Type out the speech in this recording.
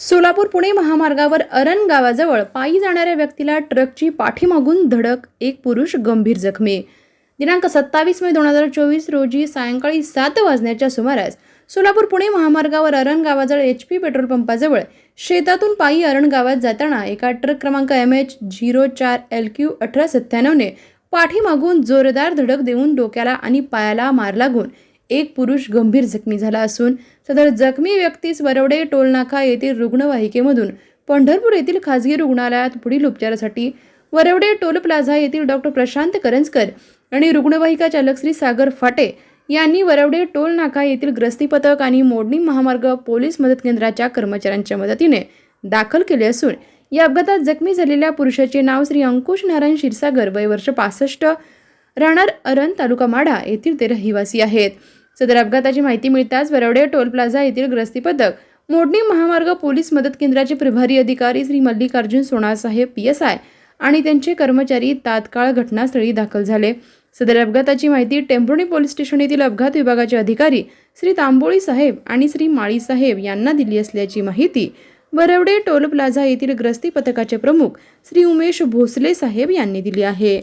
सोलापूर पुणे महामार्गावर अरण गावाजवळ पायी जाणाऱ्या व्यक्तीला ट्रकची पाठीमागून धडक एक पुरुष गंभीर जखमी. दिनांक सत्तावीस मे दोन हजार चोवीस रोजी सायंकाळी सात वाजण्याच्या सुमारास सोलापूर पुणे महामार्गावर अरण गावाजवळ एच पी पेट्रोल पंपाजवळ शेतातून पायी अरण गावात जाताना एका ट्रक क्रमांक एम एच झिरो चार एल क्यू अठरा सत्त्याण्णवने पाठीमागून जोरदार धडक देऊन डोक्याला आणि पायाला मार लागून एक पुरुष गंभीर जखमी झाला असून सदर जखमी व्यक्तीस वरवडे टोलनाका येथील रुग्णवाहिकेमधून पंढरपूर येथील खासगी रुग्णालयात पुढील उपचारासाठी वरवडे टोल प्लाझा येथील डॉक्टर प्रशांत करंजकर आणि रुग्णवाहिका चालक श्री सागर फाटे यांनी वरवडे टोल नाका येथील ग्रस्ती पथक आणि मोडणी महामार्ग पोलीस मदत केंद्राच्या कर्मचाऱ्यांच्या मदतीने दाखल केले असून या अपघातात जखमी झालेल्या पुरुषाचे नाव श्री अंकुश नारायण क्षीरसागर वय वर्ष पासष्ट राहणार अरण तालुका माढा येथील ते रहिवासी आहेत. सदर अपघाताची माहिती मिळताच वरवडे टोल प्लाझा येथील ग्रस्ती पथक मोडणी महामार्ग पोलीस मदत केंद्राचे प्रभारी अधिकारी Shri Mallikarjun Sonasaheb P S I आणि त्यांचे कर्मचारी तात्काळ घटनास्थळी दाखल झाले. सदर अपघाताची माहिती टेंभुर्णी पोलीस स्टेशन येथील अपघात विभागाचे अधिकारी श्री तांबोळी साहेब आणि श्री माळी साहेब यांना दिली असल्याची माहिती वरवडे टोल प्लाझा येथील ग्रस्ती पथकाचे प्रमुख श्री उमेश भोसले साहेब यांनी दिली आहे.